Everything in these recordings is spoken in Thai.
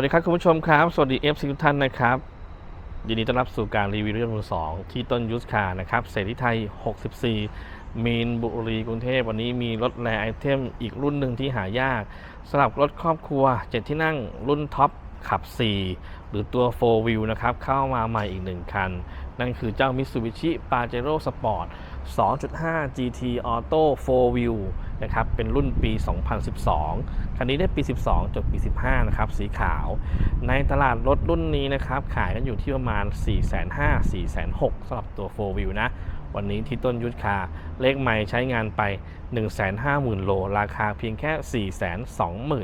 วัสดีครับคุณผู้ชมครับ สวัสดี FC ทุกท่านนะครับ ยินดีต้อนรับสู่การรีวิวรถยนต์มือสองที่ต้นยูสคาร์นะครับเสรีไทย 64 มีนบุรีกรุงเทพวันนี้มีรถแรไอเทมอีกรุ่นหนึ่งที่หายากสำหรับรถครอบครัว 7 ที่นั่งรุ่นท็อปขับ 4 หรือตัว 4 Wheel นะครับ เข้ามาใหม่อีก 1 คัน นั่นคือเจ้า Mitsubishi Pajero Sport 2.5 GT Auto 4 Wheel นะครับเป็นรุ่นปี 2012 คันนี้ได้ปี 12 จบปี 15 นะครับ สีขาว ในตลาดรถรุ่นนี้นะครับ ขายกันอยู่ที่ประมาณ 4 5 0 0 0 4 6 0 0สำหรับตัว 4 Wheel นะ วันนี้ที่ต้นยุทธคาเลขใหม่ใช้งานไป 150,000 โล ราคาเพียงแค่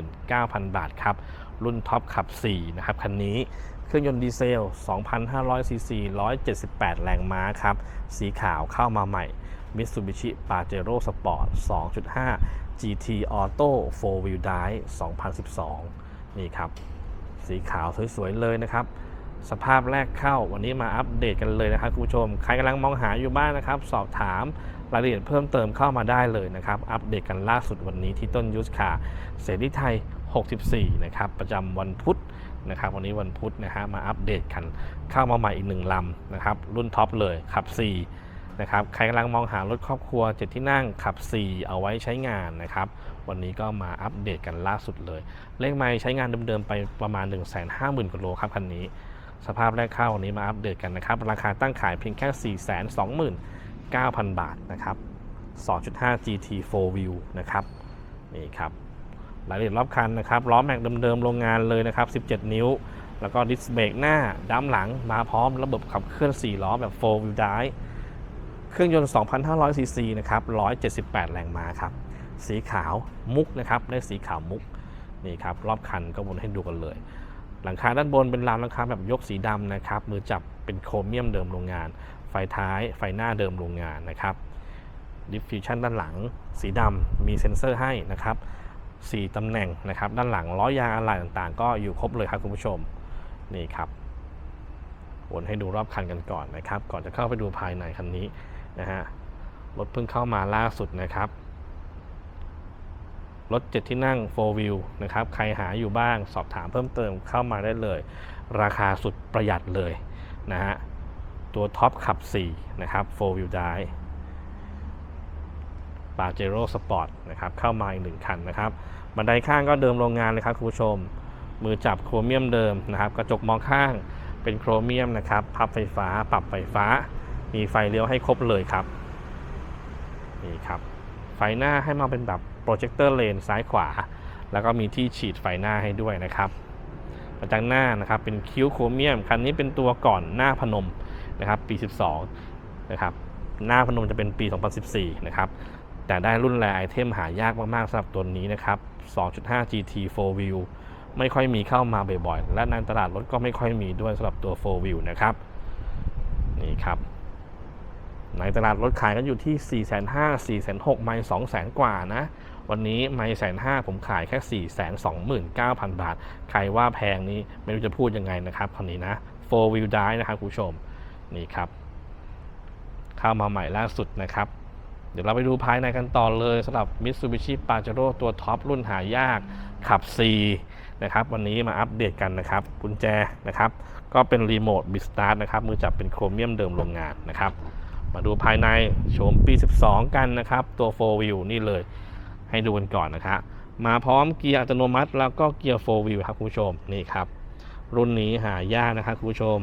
429,000 บาทครับ รุ่นท็อปขับ 4 นะครับ คันนี้เครื่องยนต์ดีเซล 2,500ซีซี178 แรงม้าครับ สีขาวเข้ามาใหม่ Mitsubishi Pajero Sport 2.5 GT Auto 4 Wheel Drive 2012 นี่ครับ สีขาวสวยๆเลยนะครับ สภาพแรกเข้าวันนี้มาอัปเดตกันเลยนะครับคุณผู้ชม ใครกำลังมองหาอยู่บ้านนะครับ สอบถามรายละเอียดเพิ่มเติมเข้ามาได้เลยนะครับ อัปเดตกันล่าสุดวันนี้ที่ต้นยูสคาเสรีไทย 64 นะครับ ประจำวันพุธนะครับวันนี้วันพุธนะฮะมาอัปเดตกันเข้ามาใหม่อีกหนึ่งลำนะครับรุ่นท็อปเลยขับ 4 นะครับใครกำลังมองหารถครอบครัว 7 ที่นั่งขับ 4 เอาไว้ใช้งานนะครับวันนี้ก็มาอัปเดตกันล่าสุดเลย เลขไม่ใช้งานเดิมๆไปประมาณ 150,000กิโลครับคันนี้ สภาพแรกเข้าวันนี้มาอัปเดตกันนะครับ ราคาตั้งขายเพียงแค่ 429,000 บาทนะครับ 2.5 GT 4 Wheel นะครับนี่ครับรายละเอียดรอบคันนะครับล้อแม็กเดิมๆโรงงานเลยนะครับ 17 นิ้ว แล้วก็ดิสเบรกหน้าด้ามหลังมาพร้อมระบบขับเคลื่อน 4 ล้อแบบ4 wheel drive เครื่องยนต์ 2,500ซีซีนะครับ 178 แรงม้าครับ สีขาวมุกนะครับ ได้สีขาวมุก นี่ครับ รอบคันก็วนให้ดูกันเลย หลังคาด้านบนเป็นรามหลังคาแบบยกสีดำนะครับ มือจับเป็นโครเมียมเดิมโรงงาน ไฟท้าย ไฟหน้าเดิมโรงงานนะครับ ดิฟฟิวชันด้านหลัง สีดำมีเซ็นเซอร์ให้นะครับ4ตำแหน่งนะครับ ด้านหลังล้อยางอะไหล่ต่างๆ ก็อยู่ครบเลยครับคุณผู้ชม นี่ครับวนให้ดูรอบคันกันก่อนนะครับ ก่อนจะเข้าไปดูภายในคันนี้ นะฮะรถเพิ่งเข้ามาล่าสุดนะครับรถ7ที่นั่ง 4 wheel นะครับ ใครหาอยู่บ้าง สอบถามเพิ่มเติมเข้ามาได้เลย ราคาสุดประหยัดเลยนะฮะ ตัวท็อปขับ 4 นะครับ 4 wheel drive ปาเจโร่สปอร์ตนะครับ เข้ามาอีกหนึ่งคันนะครับ บันไดข้างก็เดิมโรงงานเลยครับคุณผู้ชม มือจับโครเมียมเดิมนะครับ กระจกมองข้างเป็นโครเมียมนะครับ พับไฟฟ้า ปรับไฟฟ้า มีไฟเลี้ยวให้ครบเลยครับนี่ครับ ไฟหน้าให้มาเป็นแบบโปรเจคเตอร์เลนซ้ายขวา แล้วก็มีที่ฉีดไฟหน้าให้ด้วยนะครับกระจังหน้านะครับเป็นคิ้วโครเมียมคันนี้เป็นตัวก่อนหน้าพนมนะครับปี 12นะครับหน้าพนมจะเป็นปี 2014นะครับแต่ได้รุ่นแรไอเทมหายากมากๆสำหรับตัวนี้นะครับ 2.5 GT 4 Wheel ไม่ค่อยมีเข้ามาบ่อยๆ และในตลาดรถก็ไม่ค่อยมีด้วยสำหรับตัว 4 Wheel นะครับ นี่ครับ ในตลาดรถขายกันอยู่ที่ 4 5 0 0 0 4 6 0 0ไม่2 0 0 0 0กว่านะ วันนี้ไม่แสนห้าผมขายแค่ 4 2 9 0 0 0 บาท ใครว่าแพงนี้ไม่รู้จะพูดยังไงนะครับคันนี้นะ4 wheel drive นะครับคุณผู้ชม นี่ครับ เข้ามาใหม่ล่าสุดนะครับ เดี๋ยวเราไปดูภายในกันต่อเลยสำหรับ Mitsubishi Pajero ตัวท็อปรุ่นหายากขับ C นะครับ วันนี้มาอัปเดตกันนะครับกุญแจนะครับ ก็เป็นรีโมทบิสตาร์ทนะครับ มือจับเป็นโครเมียมเดิมโรงงานนะครับ มาดูภายในโฉมปี 12 กันนะครับ ตัว 4 wheel นี่เลย ให้ดูกันก่อนนะครับมาพร้อมเกียร์อัตโนมัติ แล้วก็เกียร์ 4 wheel ครับคุณผู้ชมนี่ครับ รุ่นนี้หายากนะครับคุณผู้ชม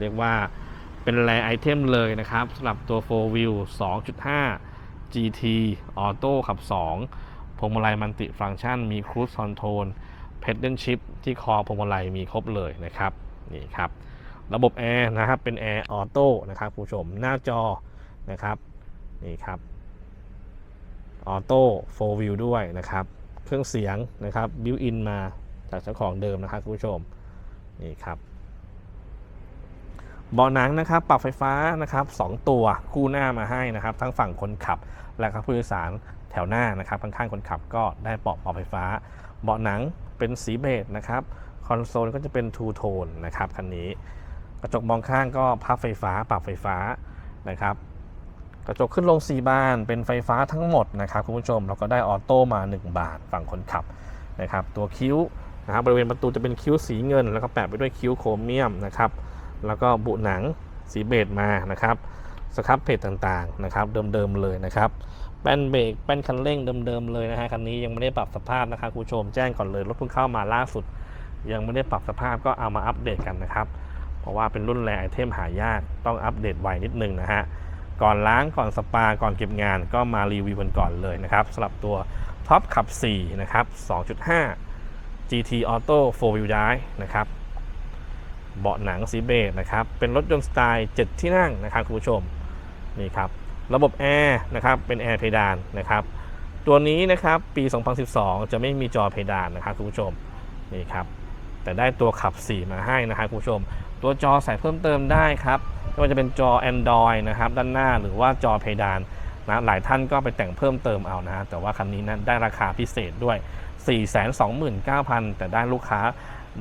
เรียกว่าเป็นแรไอเทมเลยนะครับสำหรับตัว 4 wheel 2.5 GT Auto ขับ 2พวงมาลัยมัลติฟังก์ชัน มีครู e คอนโทรลเพดเดิลชิพที่คอพวงมาลัยมีครบเลยนะครับนี่ครับ ระบบแอร์นะครับ เป็นแอร์ออโต้นะครับผู้ชมหน้าจอนะครับนี่ครับออโต้โฟวิวด้วยนะครับ เครื่องเสียงนะครับบิวอินมาจากเจ้าของเดิมนะครับผู้ชมนี่ครับเบาะหนังนะครับ ปรับไฟฟ้านะครับสองตัวคู่หน้ามาให้นะครับ ทั้งฝั่งคนขับและก็ผู้โดยสารแถวหน้านะครับข้างๆคนขับก็ได้เบาะปรับไฟฟ้า เบาะหนังเป็นสีเบจนะครับคอนโซลก็จะเป็นทูโทนนะครับคันนี้ กระจกมองข้างก็พับไฟฟ้าปรับไฟฟ้านะครับ กระจกขึ้นลง 4 บานเป็นไฟฟ้าทั้งหมดนะครับคุณผู้ชมเราก็ได้ออโต้มา 1 บานฝั่งคนขับนะครับ ตัวคิ้วนะครับบริเวณประตูจะเป็นคิ้วสีเงิน แล้วก็แปะไปด้วยคิ้วโครเมียมนะครับ แล้วก็บุหนังสีเบจมานะครับสครับเพจต่างๆนะครับเดิมๆเลยนะครับแป้นเบรกแป้นคันเร่งเดิมๆเลยนะฮะคันนี้ยังไม่ได้ปรับสภาพนะครับคุณผู้ชมแจ้งก่อนเลยรถเพิ่งเข้ามาล่าสุด ยังไม่ได้ปรับสภาพก็เอามาอัปเดตกันนะครับ ราะว่าเป็นรุ่นแรงไอเทมหายากต้องอัปเดตไวนิดนึงนะฮะ ก่อนล้างก่อนสปาก่อนเก็บงานก็มารีวิวกันก่อนเลยนะครับสำหรับตัวท็อปขับ 4 นะครับ 2.5 GT Auto 4 Wheel Drive นะครับเบาะหนังสีเบจนะครับ เป็นรถยนต์สไตล์ 7 ที่นั่งนะครับคุณผู้ชมนี่ครับระบบแอร์นะครับเป็นแอร์เพดานนะครับตัวนี้นะครับปี 2012 จะไม่มีจอเพดานนะครับคุณผู้ชมนี่ครับ แต่ได้ตัวขับ 4 มาให้นะครับคุณผู้ชม ตัวจอใส่เพิ่มเติมได้ครับไม่ว่าจะเป็นจอ Android นะครับด้านหน้าหรือว่าจอเพดานนะหลายท่านก็ไปแต่งเพิ่มเติมเอานะฮะแต่ว่าคันนี้นะได้ราคาพิเศษด้วย 429,000 แต่ได้ลูกค้า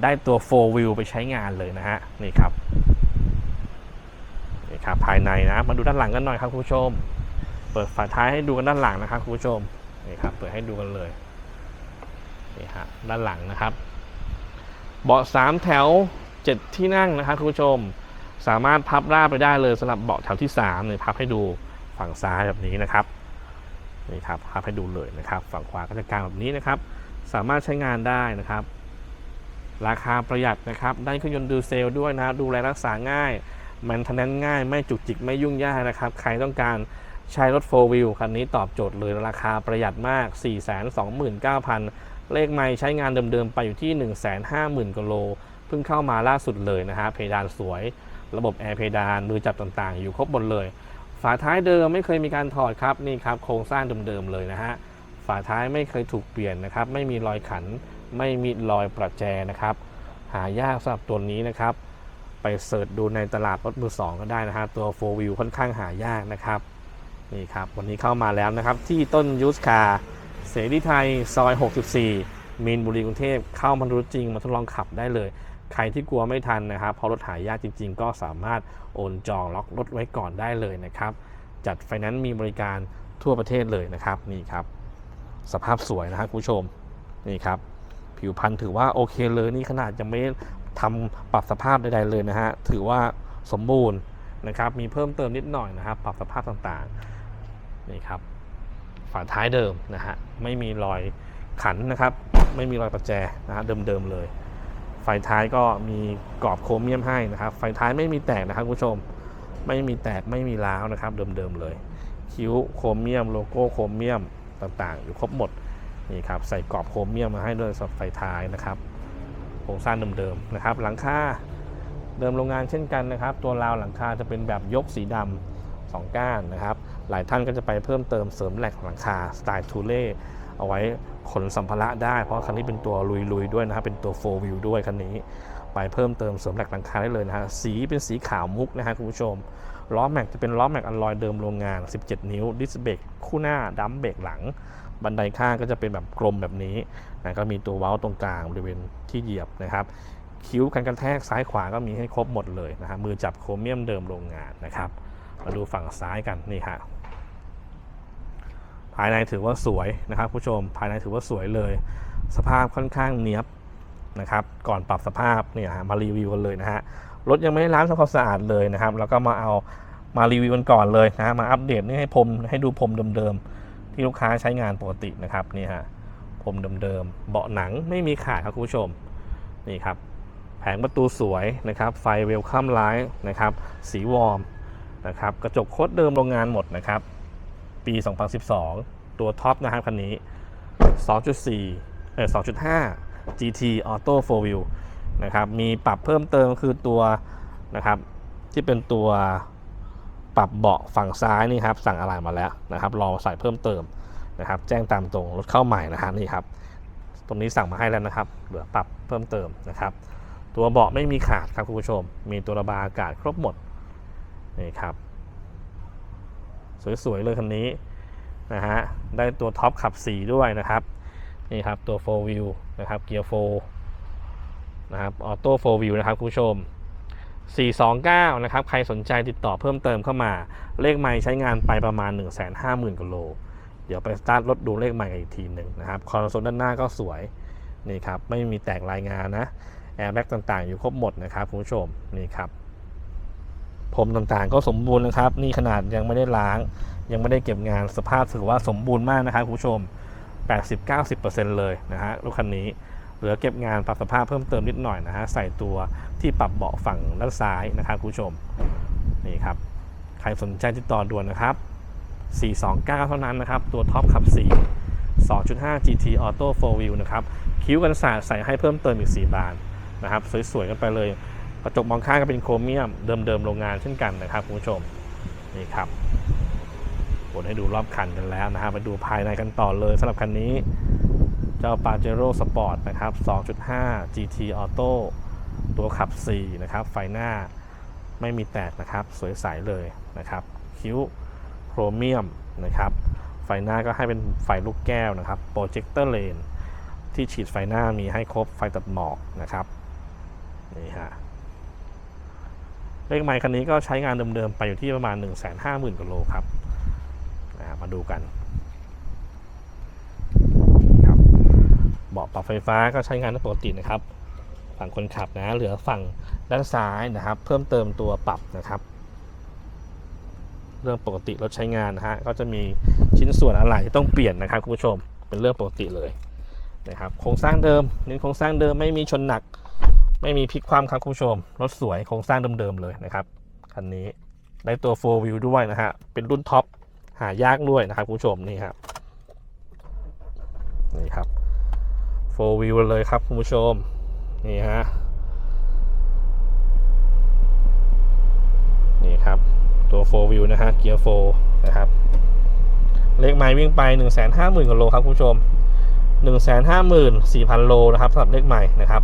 ได้ตัว 4 wheel ไปใช้งานเลยนะฮะนี่ครับนี่ครับภายในนะมาดูด้านหลังกันหน่อยครับคุณผู้ชม เปิดฝาท้ายให้ดูกันด้านหลังนะครับคุณผู้ชมนี่ครับเปิดให้ดูกันเลยนี่ฮะด้านหลังนะครับ เบาะสามแถว 7 ที่นั่งนะครับคุณผู้ชม สามารถพับราบไปได้เลยสำหรับเบาะแถวที่3เนี่ยพับให้ดูฝั่งซ้ายแบบนี้นะครับนี่ครับพับให้ดูเลยนะครับ ฝั่งขวาก็จะกลางแบบนี้นะครับ สามารถใช้งานได้นะครับ ราคาประหยัดนะครับ ได้เครื่องยนต์ดีเซลด้วยนะดูแลรักษาง่ายแมนทนแนนง่ายไม่จุกจิกไม่ยุ่งยากนะครับ ใครต้องการใช้รถโฟวิลคันนี้ตอบโจทย์เลยราคาประหยัดมาก 429,000 เลขไม่ใช้งานเดิมๆ ไปอยู่ที่ 150,000กิโล เพิ่งเข้ามาล่าสุดเลยนะฮะ เพดานสวย ระบบแอร์เพดาน มือจับต่างๆ อยู่ครบหมดเลย ฝาท้ายเดิมไม่เคยมีการถอดครับ นี่ครับ โครงสร้างเดิมๆ เลยนะฮะ ฝาท้ายไม่เคยถูกเปลี่ยนนะครับ ไม่มีรอยขัน ไม่มีรอยประแจนะครับ หายากสำหรับตัวนี้นะครับ ไปเสิร์ชดูในตลาดรถมือสองก็ได้นะฮะ ตัว4 wheel ค่อนข้างหายากนะครับ นี่ครับ วันนี้เข้ามาแล้วนะครับ ที่ต้นยูสคาร เสรีไทยซอย 64 มีนบุรีกรุงเทพเข้ามารู้จริงมาทดลองขับได้เลย ใครที่กลัวไม่ทันนะครับพราะรถหายากจริง ๆ ก็สามารถโอนจองล็อกรถไว้ก่อนได้เลยนะครับ จัดไฟแนนซ์มีบริการทั่วประเทศเลยนะครับนี่ครับ สภาพสวยนะครับคุณผู้ชมนี่ครับ ผิวพรรณถือว่าโอเคเลยนี่ขนาดยังไม่ทำปรับสภาพใดๆเลยนะฮะถือว่าสมบูรณ์นะครับ มีเพิ่มเติมนิดหน่อยนะครับ ปรับสภาพต่างๆนี่ครับ ฝาท้ายเดิมนะฮะไม่มีรอยขันนะครับ ไม่มีรอยประแจนะฮะเดิมๆเลย ไฟท้ายก็มีกรอบโครเมียมให้นะครับ ไฟท้ายไม่มีแตกนะครับคุณผู้ชม ไม่มีแตกไม่มีร้าวนะครับ เดิมๆเลย คิ้วโครเมียมโลโก้โครเมียมต่างๆ อยู่ครบหมดนี่ครับใส่กรอบโครเมียมมาให้ด้วยสำหรับไฟท้ายนะครับโครงสร้างเดิมๆนะครับหลังคาเดิมโรงงานเช่นกันนะครับ ตัวราวหลังคาจะเป็นแบบยกสีดำสองก้านนะครับ หลายท่านก็จะไปเพิ่มเติมเสริมแหลกหลังคาสไตล์ทูเล่เอาไว้ขนสัมภาระได้ เพราะคันนี้เป็นตัวลุยๆด้วยนะครับเป็นตัว4 wheel ด้วยคันนี้ ไปเพิ่มเติมเสริมแหลกหลังคาได้เลยนะฮะสีเป็นสีขาวมุกนะฮะคุณผู้ชมล้อแม็กจะเป็นล้อแม็กอลลอยเดิมโรงงาน 17 นิ้ว ดิสเบรกคู่หน้าดัมเบรกหลัง บันไดข้างก็จะเป็นแบบกลมแบบนี้นะก็มีตัวเว้าตรงกลางบริเวณที่เหยียบนะครับคิ้วกันกระแทกซ้ายขวาก็มีให้ครบหมดเลยนะฮะมือจับโครเมียมเดิมโรงงานนะครับมาดูฝั่งซ้ายกันนี่ฮะ ภายในถือว่าสวยนะครับผู้ชม ภายในถือว่าสวยเลย สภาพค่อนข้างเนียบนะครับ ก่อนปรับสภาพเนี่ยมารีวิวกันเลยนะฮะ รถยังไม่ได้ล้างทำความสะอาดเลยนะครับ แล้วก็มาเอามารีวิวกันก่อนเลยนะฮะมาอัปเดตนี่ให้ผมให้ดูผมเดิมๆที่ลูกค้าใช้งานปกตินะครับนี่ฮะผมเดิมๆ เบาะหนังไม่มีขาดครับคุณผู้ชม นี่ครับ แผงประตูสวยนะครับ ไฟเวลคัมไลท์นะครับ สีวอร์มนะครับ กระจกโคตรเดิมโรงงานหมดนะครับ ปี 2012 ตัวท็อปนะครับคันนี้ 2.4 เออ 2.5 GT Auto 4 Wheel นะครับ มีปรับเพิ่มเติมคือตัวนะครับที่เป็นตัวปรับเบาะฝั่งซ้ายนี่ครับสั่งอะไรมาแล้วนะครับรอใส่เพิ่มเติมนะครับ แจ้งตามตรงรถเข้าใหม่นะฮะนี่ครับ ตรงนี้สั่งมาให้แล้วนะครับ เหลือปรับเพิ่มเติมนะครับ ตัวเบาะไม่มีขาดครับคุณผู้ชม มีตัวระบายอากาศครบหมดนี่ครับ สวยๆเลยคันนี้นะฮะได้ตัวท็อปขับ4ด้วยนะครับนี่ครับตัว 4 wheel นะครับเกียร์4นะครับออโต้โฟวิวนะครับคุณผู้ชม 429 นะครับ ใครสนใจติดต่อเพิ่มเติมเข้ามา เลขไม้ใช้งานไปประมาณ 150,000กิโล เดี๋ยวไปสตาร์ทรถดูเลขไม้อีกทีหนึ่งนะครับ คอนโซลด้านหน้าก็สวย นี่ครับ ไม่มีแตกรายงานนะ แอร์แบ็กต่างๆ อยู่ครบหมดนะครับคุณผู้ชม นี่ครับ พรมต่างๆ ก็สมบูรณ์นะครับ นี่ขนาดยังไม่ได้ล้าง ยังไม่ได้เก็บงานสภาพถือว่าสมบูรณ์มากนะครับคุณผู้ชม 80-90%เลยนะฮะรถคันนี้เหลือเก็บงานปรับสภาพเพิ่มเติมนิดหน่อยนะฮะใส่ตัวที่ปรับเบาะฝั่งด้านซ้ายนะครับคุณผู้ชมนี่ครับใครสนใจติดต่อด่วนนะครับ 429 เท่านั้นนะครับ ตัวท็อปขับ 4 2.5 GT Auto 4 Wheel นะครับ คิ้วกันศาสตร์ใส่ให้เพิ่มเติมอีก 4 บานนะครับ สวยๆกันไปเลย กระจกมองข้างก็เป็นโครเมียมเดิมๆโรงงานเช่นกันนะครับคุณผู้ชมนี่ครับวนให้ดูรอบคันกันแล้วนะครับมาดูภายในกันต่อเลยสำหรับคันนี้ เจ้า Pajero Sport นะครับ 2.5 GT Auto ตัวขับ 4 นะครับ ไฟหน้าไม่มีแตกนะครับ สวยใสเลยนะครับ คิ้วโครเมียมนะครับ ไฟหน้าก็ให้เป็นไฟลูกแก้วนะครับ โปรเจคเตอร์เลนที่ฉีดไฟหน้ามีให้ครบไฟตัดหมอกนะครับ นี่ฮะ เลขไมค์คันนี้ก็ใช้งานเดิมๆ ไปอยู่ที่ประมาณ 1 5 0 0 0 0กว่าโลครับมาดูกันครับเบาะปรับไฟฟ้าก็ใช้งานได้ปกตินะครับ ฝั่งคนขับนะเหลือฝั่งด้านซ้ายนะครับ เพิ่มเติมตัวปรับนะครับ เรื่องปกติรถใช้งานนะฮะก็จะมีชิ้นส่วนอะไรที่ต้องเปลี่ยนนะครับคุณผู้ชมเป็นเรื่องปกติเลยนะครับโครงสร้างเดิมเน้นโครงสร้างเดิมไม่มีชนหนัก ไม่มีพลิกคว่ำครับคุณผู้ชม รถสวยโครงสร้างเดิมๆเลยนะครับคันนี้ได้ตัว 4 wheel ด้วยนะฮะ เป็นรุ่นท็อปหายากด้วยนะครับคุณผู้ชมนี่ครับนี่ครับ 4 wheel เลยครับคุณผู้ชมนี่ฮะนี่ครับตัว 4 wheel นะฮะเกียร์ 4 นะครับ เลขไม้วิ่งไป 1 5 0 0 0 0กว่าโลครับคุณผู้ชม 1 5 4 0 0 0 โลนะครับสำหรับเลขใหม่นะครับ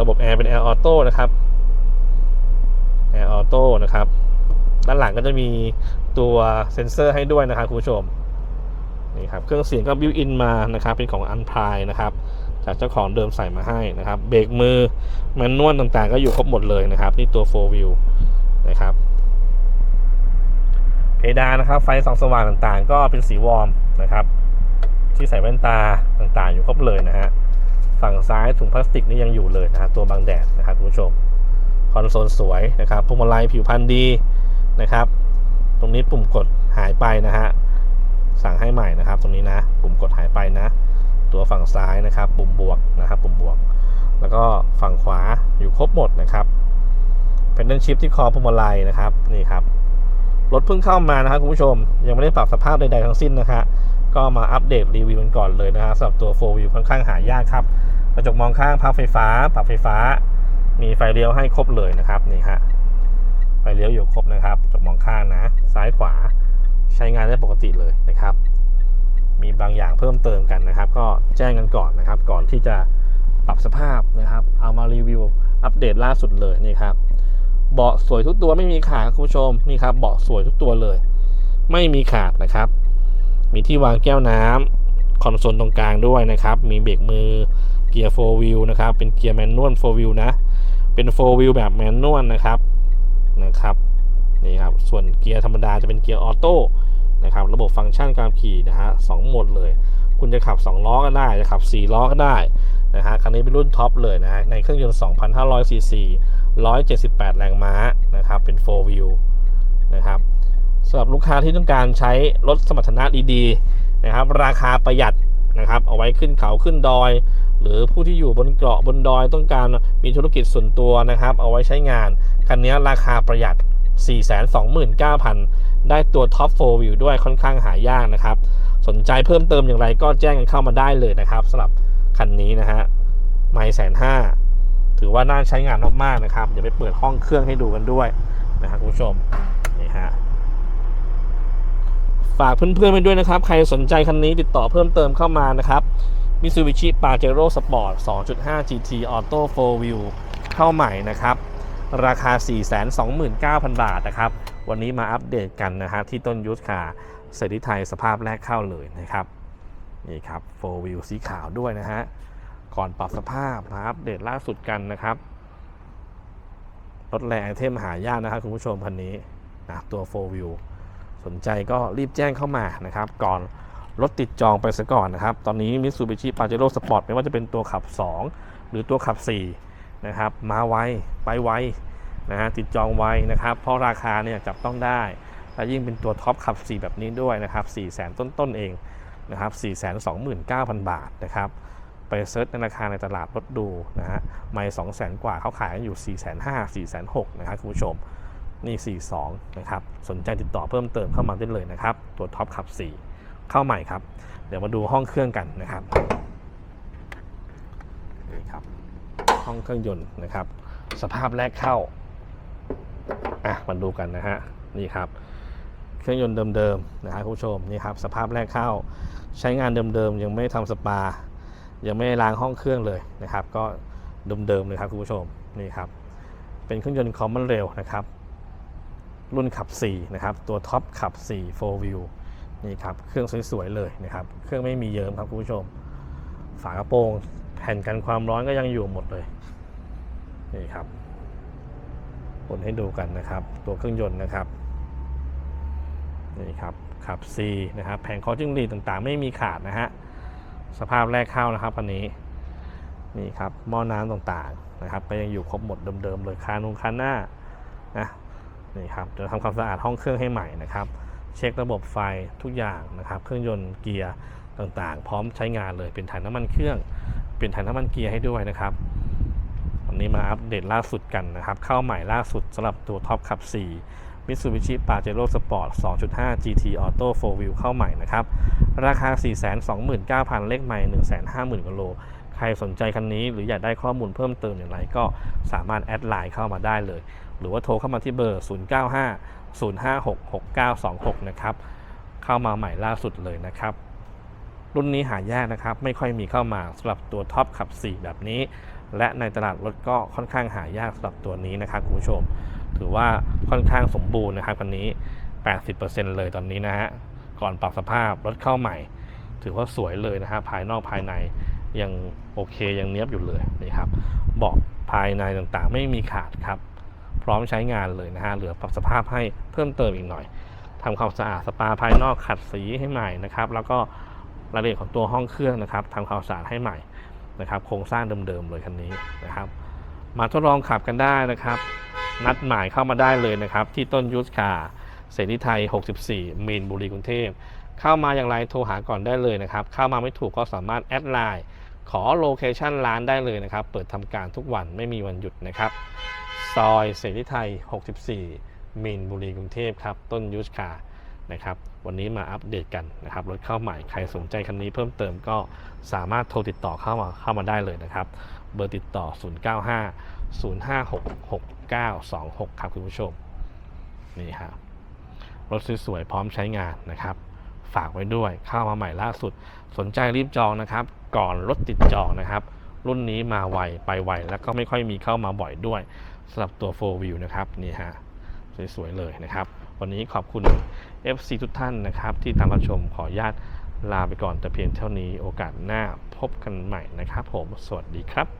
ระบบแอร์เป็นแอร์ออโต้นะครับแอร์ออโต้นะครับ ด้านหลังก็จะมีตัวเซ็นเซอร์ให้ด้วยนะครับคุณผู้ชมนี่ครับเครื่องเสียงก็บิวอินมานะครับ เป็นของอันพายนะครับจากเจ้าของเดิมใส่มาให้นะครับ เบรกมือแมนนวลต่างๆ ก็อยู่ครบหมดเลยนะครับ นี่ตัว4 wheel นะครับ เพดานนะครับ ไฟส่องสว่างต่างๆ ก็เป็นสีวอร์มนะครับ ที่ใส่แว่นตาต่างๆ อยู่ครบเลยนะฮะ ฝั่งซ้ายถุงพลาสติกนี่ยังอยู่เลยนะฮะตัวบังแดดนะครับคุณผู้ชมคอนโซลสวยนะครับพวงมาลัยผิวพรรณดีนะครับ ตรงนี้ปุ่มกดหายไปนะฮะสั่งให้ใหม่นะครับ ตรงนี้นะ ปุ่มกดหายไปนะ ตัวฝั่งซ้ายนะครับ ปุ่มบวกนะครับ ปุ่มบวก แล้วก็ฝั่งขวาอยู่ครบหมดนะครับเป็นเดนชิปที่คอพวงมาลัยนะครับนี่ครับรถเพิ่งเข้ามานะครับคุณผู้ชมยังไม่ได้ปรับสภาพใดๆทั้งสิ้นนะครับก็มาอัปเดตรีวิวกันก่อนเลยนะฮะสำหรับตัว 4 Wheel ค่อนข้างหายากครับ กระจกมองข้างพับไฟฟ้า ปรับไฟฟ้า มีไฟเลี้ยวให้ครบเลยนะครับนี่ฮะไฟเลี้ยวอยู่ครบนะครับกระจกมองข้างนะ ซ้ายขวาใช้งานได้ปกติเลยนะครับ มีบางอย่างเพิ่มเติมกันนะครับ ก็แจ้งกันก่อนนะครับ ก่อนที่จะปรับสภาพนะครับ เอามารีวิวอัปเดตล่าสุดเลยนี่ครับเบาะสวยทุกตัวไม่มีขาดคุณผู้ชมนี่ครับเบาะสวยทุกตัวเลย ไม่มีขาดนะครับ มีที่วางแก้วน้ำคอนโซลตรงกลางด้วยนะครับ มีเบรกมือ เกียร์ 4 wheel นะครับ เป็นเกียร์แมนนวล 4 wheel นะ เป็น 4 wheel แบบแมนนวลนะครับ นะครับ นี่ครับ ส่วนเกียร์ธรรมดาจะเป็นเกียร์ออโต้นะครับ ระบบฟังก์ชันการขี่นะฮะสองโหมดเลย คุณจะขับ 2 ล้อก็ได้ จะขับ 4 ล้อก็ได้นะฮะ คันนี้เป็นรุ่นท็อปเลยนะฮะ ในเครื่องยนต์ 2,500 ซีซี 178 แรงม้านะครับ เป็น 4 wheel นะครับสำหรับลูกค้าที่ต้องการใช้รถสมรรถนะดีๆนะครับ ราคาประหยัดนะครับ เอาไว้ขึ้นเขาขึ้นดอย หรือผู้ที่อยู่บนเกาะบนดอยต้องการมีธุรกิจส่วนตัวนะครับ เอาไว้ใช้งาน คันนี้ราคาประหยัด 429,000 ได้ตัวท็อป4 View ด้วยค่อนข้างหายากนะครับ สนใจเพิ่มเติมอย่างไรก็แจ้งกันเข้ามาได้เลยนะครับสำหรับคันนี้นะฮะไม่แสนห้าถือว่าน่าใช้งานมากๆนะครับเดี๋ยวไปเปิดห้องเครื่องให้ดูกันด้วยนะครับคุณผู้ชมนี่ฮะฝากเพื่อนๆไปด้วยนะครับ ใครสนใจคันนี้ติดต่อเพิ่มเติมเข้ามานะครับ Mitsubishi Pajero Sport 2.5 GT Auto 4 Wheel เข้าใหม่นะครับ ราคา 429,000 บาทนะครับ วันนี้มาอัปเดตกันนะครับที่ต้นยุทธคาเสรีไทยสภาพแรกเข้าเลยนะครับ นี่ครับ4 Wheel สีขาวด้วยนะฮะ ก่อนปรับสภาพมาอัปเดตล่าสุดกันนะครับ รถแรงไอเทมหายากนะครับคุณผู้ชมคันนี้นะตัว4 Wheel สนใจก็รีบแจ้งเข้ามานะครับ ก่อน รถติดจองไปซะก่อนนะครับ ตอนนี้ Mitsubishi Pajero Sport ไม่ว่าจะเป็นตัวขับ 2 หรือตัวขับ 4 นะครับ มาไว ไปไวนะฮะติดจองไวนะครับ เพราะราคาเนี่ยจับต้องได้ และยิ่งเป็นตัวท็อปขับ 4 แบบนี้ด้วยนะครับ 4 0 0 0 0 0ต้นๆเองนะครับ4 2 9 0 0 0 บาทนะครับ ไปเซิร์ชในราคาในตลาดรถดูนะฮะไม่2 0 0 0 0 0กว่าเขาขายกันอยู่ 4 5 0 0 0 4 6 0 0นะครับคุณผู้ชมนี่ 42 นะครับ สนใจติดต่อเพิ่มเติมเข้ามาได้เลยนะครับ ตัวท็อปขับ 4 เข้าใหม่ครับ เดี๋ยวมาดูห้องเครื่องกันนะครับนี่ครับ ห้องเครื่องยนต์นะครับ สภาพแรกเข้าอะมาดูกันนะฮะนี่ครับ เครื่องยนต์เดิมๆนะครับคุณผู้ชมนี่ครับ สภาพแรกเข้า ใช้งานเดิมๆยังไม่ทำสปา ยังไม่ล้างห้องเครื่องเลยนะครับ ก็เดิมๆเลยครับคุณผู้ชมนี่ครับ เป็นเครื่องยนต์คอมมอนเรลนะครับรุ่นขับ 4 นะครับ ตัวท็อปขับ 4 4 wheel นี่ครับเครื่องสวยๆเลยนะครับ เครื่องไม่มีเยิ้มครับคุณผู้ชม ฝากระโปรง แผ่นกันความร้อนก็ยังอยู่หมดเลย นี่ครับผลให้ดูกันนะครับ ตัวเครื่องยนต์นะครับ นี่ครับขับ C นะครับ แผงคอจิ้งหรีดต่างๆ ไม่มีขาดนะฮะ สภาพแรกเข้านะครับคันนี้ นี่ครับหม้อน้ำต่างๆนะครับ ก็ยังอยู่ครบหมดเดิมๆเลยคานุงคานหน้านะนี่ครับจะทำความสะอาดห้องเครื่องให้ใหม่นะครับ เช็คระบบไฟทุกอย่างนะครับ เครื่องยนต์เกียร์ต่างๆ พร้อมใช้งานเลยเป็นถ่ายน้ำมันเครื่อง เป็นถ่ายน้ำมันเกียร์ให้ด้วยนะครับวันนี้มาอัปเดตล่าสุดกันนะครับ เข้าใหม่ล่าสุดสำหรับตัวท็อปขับ 4 Mitsubishi Pajero Sport 2.5 GT Auto 4 Wheel เข้าใหม่นะครับ ราคา 429,000 เลขใหม่ 150,000กว่าโลใครสนใจคันนี้หรืออยากได้ข้อมูลเพิ่มเติมอย่างไรก็สามารถแอดไลน์เข้ามาได้เลย หรือว่าโทรเข้ามาที่เบอร์ 095 056 6926 นะครับ เข้ามาใหม่ล่าสุดเลยนะครับ รุ่นนี้หายากนะครับ ไม่ค่อยมีเข้ามาสำหรับตัวท็อปขับ 4 แบบนี้ และในตลาดรถก็ค่อนข้างหายากสำหรับตัวนี้นะครับคุณผู้ชม ถือว่าค่อนข้างสมบูรณ์นะครับคันนี้ 80%เลยตอนนี้นะฮะ ก่อนปรับสภาพรถเข้าใหม่ ถือว่าสวยเลยนะฮะภายนอกภายในยังโอเคยังเนี้ยบอยู่เลยนี่ครับเบาะภายในต่างๆ ไม่มีขาดครับ พร้อมใช้งานเลยนะฮะเหลือปรับสภาพให้เพิ่มเติมอีกหน่อยทำความสะอาดสปาภายนอกขัดสีให้ใหม่นะครับ แล้วก็รายละเอียดของตัวห้องเครื่องนะครับทำความสะอาดให้ใหม่นะครับโครงสร้างเดิมๆเลยคันนี้นะครับ มาทดลองขับกันได้นะครับ นัดหมายเข้ามาได้เลยนะครับ ที่ต้นยูสคาเสรีไทย 64 มีนบุรีกรุงเทพเข้ามาอย่างไรโทรหาก่อนได้เลยนะครับ เข้ามาไม่ถูกก็สามารถแอดไลน์ขอโลเคชันร้านได้เลยนะครับ เปิดทำการทุกวันไม่มีวันหยุดนะครับ ซอยเสรีไทย 64 มีนบุรีกรุงเทพครับ ต้นยูสคานะครับ วันนี้มาอัปเดตกันนะครับ รถเข้าใหม่ ใครสนใจคันนี้เพิ่มเติมก็สามารถโทรติดต่อเข้ามาเข้ามาได้เลยนะครับ เบอร์ติดต่อ 095 056 6926 ครับคุณผู้ชม นี่ครับรถสวยๆพร้อมใช้งานนะครับ ฝากไว้ด้วยเข้ามาใหม่ล่าสุด สนใจรีบจองนะครับ ก่อนรถติดจองนะครับรุ่นนี้มาไวไปไวแล้วก็ไม่ค่อยมีเข้ามาบ่อยด้วย สำหรับตัว 4 Wheel นะครับนี่ฮะสวยๆเลยนะครับ วันนี้ขอบคุณ FC ทุกท่านนะครับ ที่ตามรับชมขออนุญาตลาไปก่อนแต่เพียงเท่านี้โอกาสหน้าพบกันใหม่นะครับ ผมสวัสดีครับ